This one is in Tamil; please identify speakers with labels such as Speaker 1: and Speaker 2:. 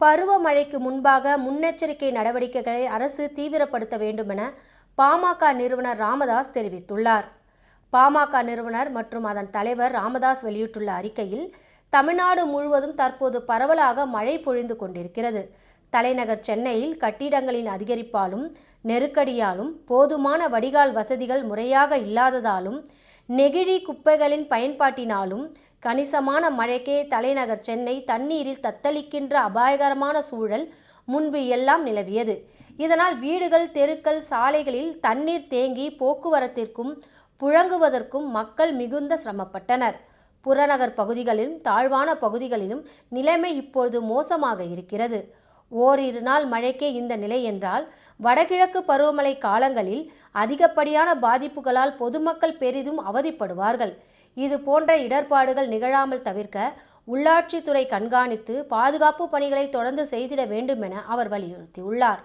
Speaker 1: பருவமழைக்கு முன்பாக முன்னெச்சரிக்கை நடவடிக்கைகளை அரசு தீவிரப்படுத்த வேண்டுமென பாமக நிறுவனர் ராமதாஸ் தெரிவித்துள்ளார். பாமக நிறுவனர் மற்றும் அதன் தலைவர் ராமதாஸ் வெளியிட்டுள்ள அறிக்கையில் தமிழ்நாடு முழுவதும் தற்போது பரவலாக மழை பொழிந்து கொண்டிருக்கிறது. தலைநகர் சென்னையில் கட்டிடங்களின் அதிகரிப்பாலும் நெருக்கடியாலும் போதுமான வடிகால் வசதிகள் முறையாக இல்லாததாலும் நெகிழி குப்பைகளின் பயன்பாட்டினாலும் கணிசமான மழைக்கே தலைநகர் சென்னை தண்ணீரில் தத்தளிக்கின்ற அபாயகரமான சூழல் முன்பு எல்லாம் நிலவியது. இதனால் வீடுகள் தெருக்கள் சாலைகளில் தண்ணீர் தேங்கி போக்குவரத்திற்கும் புழங்குவதற்கும் மக்கள் மிகுந்த சிரமப்பட்டனர். புறநகர் பகுதிகளிலும் தாழ்வான பகுதிகளிலும் நிலைமை இப்பொழுது மோசமாக இருக்கிறது. ஓரிரு நாள் மழைக்கே இந்த நிலை என்றால் வடகிழக்கு பருவமழை காலங்களில் அதிகப்படியான பாதிப்புகளால் பொதுமக்கள் பெரிதும் அவதிப்படுவார்கள். இது போன்ற இடர்பாடுகள் நிகழாமல் தவிர்க்க உள்ளாட்சித்துறை கண்காணித்து பாதுகாப்பு பணிகளை தொடர்ந்து செய்திட வேண்டும் என அவர் வலியுறுத்தியுள்ளார்.